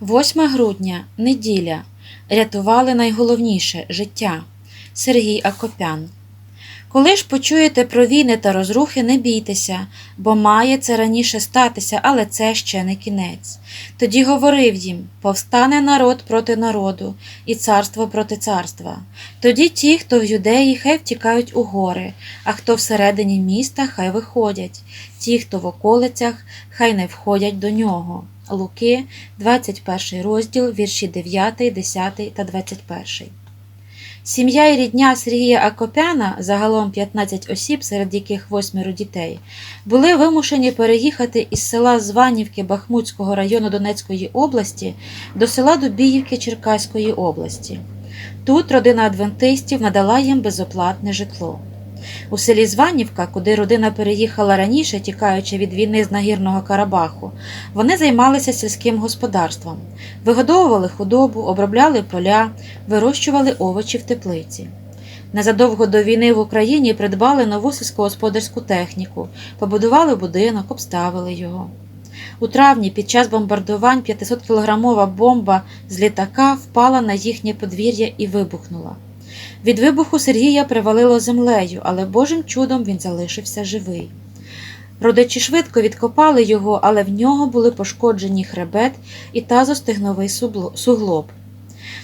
8 грудня, неділя. Рятували найголовніше життя. Сергій Акопян. Коли ж почуєте про війни та розрухи, не бійтеся, бо має це раніше статися, але це ще не кінець. Тоді говорив їм: повстане народ проти народу, і царство проти царства. Тоді ті, хто в юдеї, хай втікають у гори, а хто всередині міста, хай виходять, ті, хто в околицях, хай не входять до нього. Луки, 21 розділ, вірші 9, 10 та 21. Сім'я і рідня Сергія Акопяна, загалом 15 осіб, серед яких восьмеро дітей, були вимушені переїхати із села Званівки Бахмутського району Донецької області до села Дубіївки Черкаської області. Тут родина адвентистів надала їм безоплатне житло. У селі Званівка, куди родина переїхала раніше, тікаючи від війни з нагірного Карабаху, вони займалися сільським господарством, вигодовували худобу, обробляли поля, вирощували овочі в теплиці. Незадовго до війни в Україні придбали нову сільськогосподарську техніку, побудували будинок, обставили його. У травні під час бомбардувань 500-кілограмова бомба з літака впала на їхнє подвір'я і вибухнула. Від вибуху Сергія привалило землею, але Божим чудом він залишився живий. Родичі швидко відкопали його, але в нього були пошкоджені хребет і тазостегновий субло- суглоб.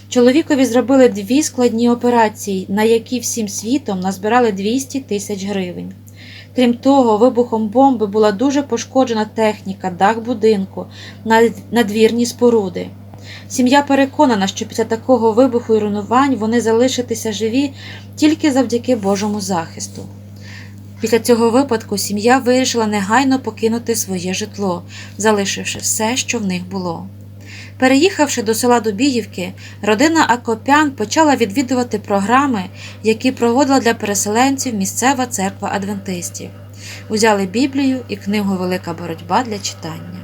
Чоловікові зробили дві складні операції, на які всім світом назбирали 200 тисяч гривень. Крім того, вибухом бомби була дуже пошкоджена техніка, дах будинку, надвірні споруди. Сім'я переконана, що після такого вибуху і руйнувань вони залишитися живі тільки завдяки Божому захисту. Після цього випадку сім'я вирішила негайно покинути своє житло, залишивши все, що в них було. Переїхавши до села Дубіївки, родина Акопян почала відвідувати програми, які проводила для переселенців місцева церква адвентистів. Узяли Біблію і книгу Велика боротьба для читання.